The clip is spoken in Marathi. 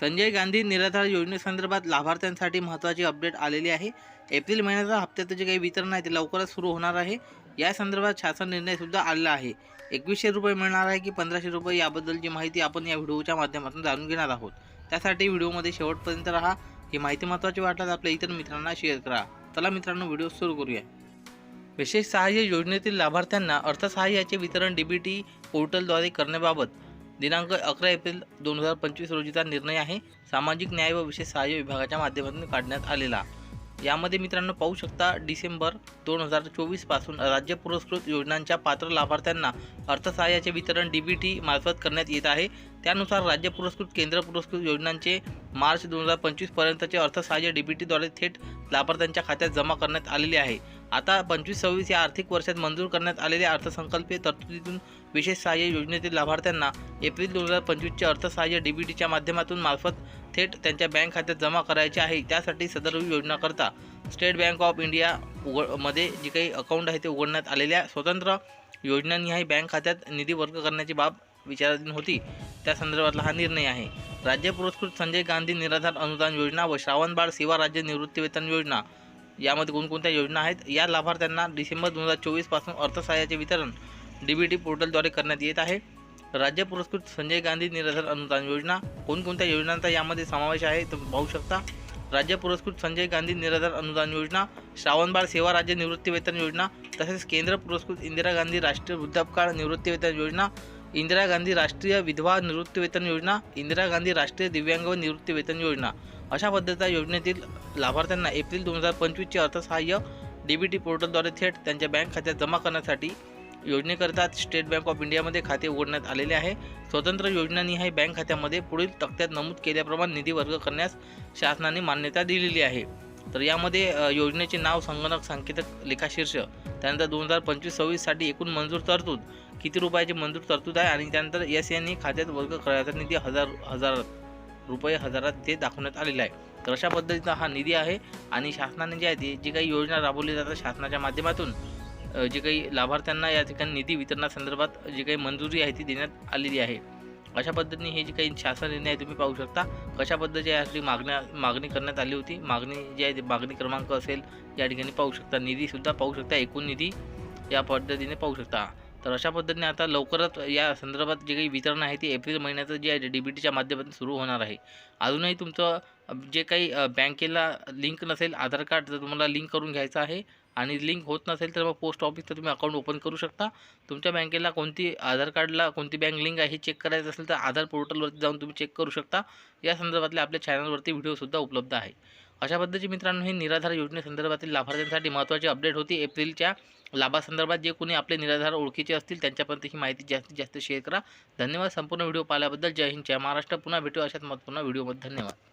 संजय गांधी निराधार योजनेसंदर्भात लाभार्थ्यांसाठी महत्त्वाची अपडेट आलेली आहे. एप्रिल महिन्याचा हप्त्याचं जे काही वितरण आहे ते लवकरच सुरू होणार आहे. या संदर्भात शासन निर्णयसुद्धा आलेला आहे. एकवीसशे रुपये मिळणार आहे की पंधराशे रुपये याबद्दलची माहिती आपण या व्हिडिओच्या माध्यमातून जाणून घेणार आहोत. त्यासाठी व्हिडिओमध्ये शेवटपर्यंत राहा. ही माहिती महत्त्वाची वाटल्यास आपल्या इतर मित्रांना शेअर करा. चला मित्रांनो व्हिडिओ सुरू करूया. विशेष सहाय्य योजनेतील लाभार्थ्यांना अर्थसहाय्याचे वितरण डीबीटी पोर्टलद्वारे करण्याबाबत दिनांक अकरा एप्रिल दोन हजार पंचवीस रोजीचा निर्णय आहे. सामाजिक न्याय व विशेष सहाय्य विभागाच्या माध्यमातून काढण्यात आलेला. यामध्ये मित्रांनो पाहू शकता डिसेंबर दोन हजार चोवीसपासून राज्य पुरस्कृत योजनांच्या पात्र लाभार्थ्यांना अर्थसहाय्याचे वितरण डी बी टी मार्फत करण्यात येत आहे. त्यानुसार राज्य पुरस्कृत केंद्र पुरस्कृत योजनांचे मार्च दोन हजार पंचवीसपर्यंतचे अर्थसहाय्य डी बी टीद्वारे थेट लाभार्थ्यांच्या खात्यात जमा करण्यात आलेले आहे. आता पंचवीस सव्वीस या आर्थिक वर्षात मंजूर करण्यात आलेल्या अर्थसंकल्पीय तरतुदीतून विशेष सहाय्य योजनेतील लाभार्थ्यांना एप्रिल दोन हजार पंचवीसचे अर्थसहाय्य डी बी टीच्या माध्यमातून मार्फत थेट त्यांच्या बँक खात्यात जमा करायचे आहे. त्यासाठी सदर योजनाकरता स्टेट बँक ऑफ इंडिया उघडमध्ये जे काही अकाउंट आहे ते उघडण्यात आलेल्या स्वतंत्र योजनानिहाय बँक खात्यात निधी वर्ग करण्याची बाब विचाराधीन होती. त्या संदर्भातला हा निर्णय आहे. राज्य पुरस्कृत संजय गांधी निराधार अनुदान योजना व श्रावणबाळ सेवा राज्य निवृत्तीवेतन योजना यामध्ये कोणकोणत्या योजना आहेत? या लाभार्थ्यांना डिसेंबर दोन हजार चोवीसपासून अर्थसहाय्याचे वितरण डी बी टी पोर्टलद्वारे करण्यात येत आहे. राज्य पुरस्कृत संजय गांधी निराधार अनुदान योजना कोणकोणत्या योजनांचा यामध्ये समावेश आहे तुम्ही पाहू शकता. राज्य पुरस्कृत संजय गांधी निराधार अनुदान योजना श्रावणबाळ सेवा राज्य निवृत्तीवेतन योजना तसेच केंद्र पुरस्कृत इंदिरा गांधी राष्ट्रीय वृद्धापकाळ निवृत्तीवेतन योजना इंदिरा गांधी राष्ट्रीय विधवा निवृत्तीवेतन योजना इंदिरा गांधी राष्ट्रीय दिव्यांग व निवृत्तीवेतन योजना. अशा पद्धतीच्या योजनेतील लाभार्थ्यांना एप्रिल दोन हजार पंचवीसचे अर्थसहाय्य डी बी टी पोर्टलद्वारे थेट त्यांच्या बँक खात्यात जमा करण्यासाठी योजनेकरता स्टेट बँक ऑफ इंडियामध्ये खाते उघडण्यात आलेले आहे. स्वतंत्र योजनानिहाय बँक खात्यामध्ये पुढील तक्त्यात नमूद केल्याप्रमाणे निधी वर्ग करण्यास शासनाने मान्यता दिलेली आहे. तर यामध्ये योजनेचे नाव संगणक संकेतक लेखाशीर्ष त्यानंतर दोन हजार पंचवीस सव्वीससाठी एकूण मंजूर तरतूद किती रुपयाची मंजूर तरतूद आहे? आणि त्यानंतर एस यांनी खात्यात वर्ग करायचा निधी हजार हजार रुपये हजारात ते दाखवण्यात आलेला आहे. तर अशा पद्धतीचा हा निधी आहे आणि शासनाने जे आहे ते जी काही योजना राबवली जातात शासनाच्या माध्यमातून जे काही लाभार्थ्यांना या ठिकाणी निधी वितरणासंदर्भात जी काही मंजुरी आहे ती देण्यात आलेली आहे. अशा पद्धतीने हे जे काही शासन निर्णय आहे तुम्ही पाहू शकता. कशा पद्धतीची यासाठी मागण्या मागणी करण्यात आली होती. मागणी जी आहे ती मागणी क्रमांक असेल या ठिकाणी पाहू शकता. निधीसुद्धा पाहू शकता. एकूण निधी या पद्धतीने पाहू शकता. तर अशा पद्धतीने आता लवकरच या संदर्भात जे काही वितरण आहे ते एप्रिल महिन्याचं जे आहे डी बी टीच्या माध्यमातून सुरू होणार आहे. अजूनही तुमचं जे काही बँकेला लिंक नसेल आधार कार्ड जर तुम्हाला लिंक करून घ्यायचं आहे आणि लिंक होत नसेल तर मग पोस्ट ऑफिसचं तुम्ही अकाउंट ओपन करू शकता. तुमच्या बँकेला कोणती आधार कार्डला कोणती बँक लिंक आहे हे चेक करायचं असेल तर आधार पोर्टलवरती जाऊन तुम्ही चेक करू शकता. या संदर्भातले आपल्या चॅनलवरती व्हिडिओसुद्धा उपलब्ध आहे. अशा पद्धतीचे मित्रांनो हे निराधार योजनेसंदर्भातील लाभार्थ्यांसाठी महत्त्वाची अपडेट होती. एप्रिलच्या लाभासंदर्भात जे कोणी आपले निराधार ओळखीचे असतील त्यांच्यापर्यंत ही माहिती जास्तीत जास्त शेअर करा. धन्यवाद. संपूर्ण व्हिडिओ पाहिल्याबद्दल जय हिंद जय महाराष्ट्र. पुन्हा भेटू अशाच महत्त्वपूर्ण व्हिडिओमध्ये. धन्यवाद.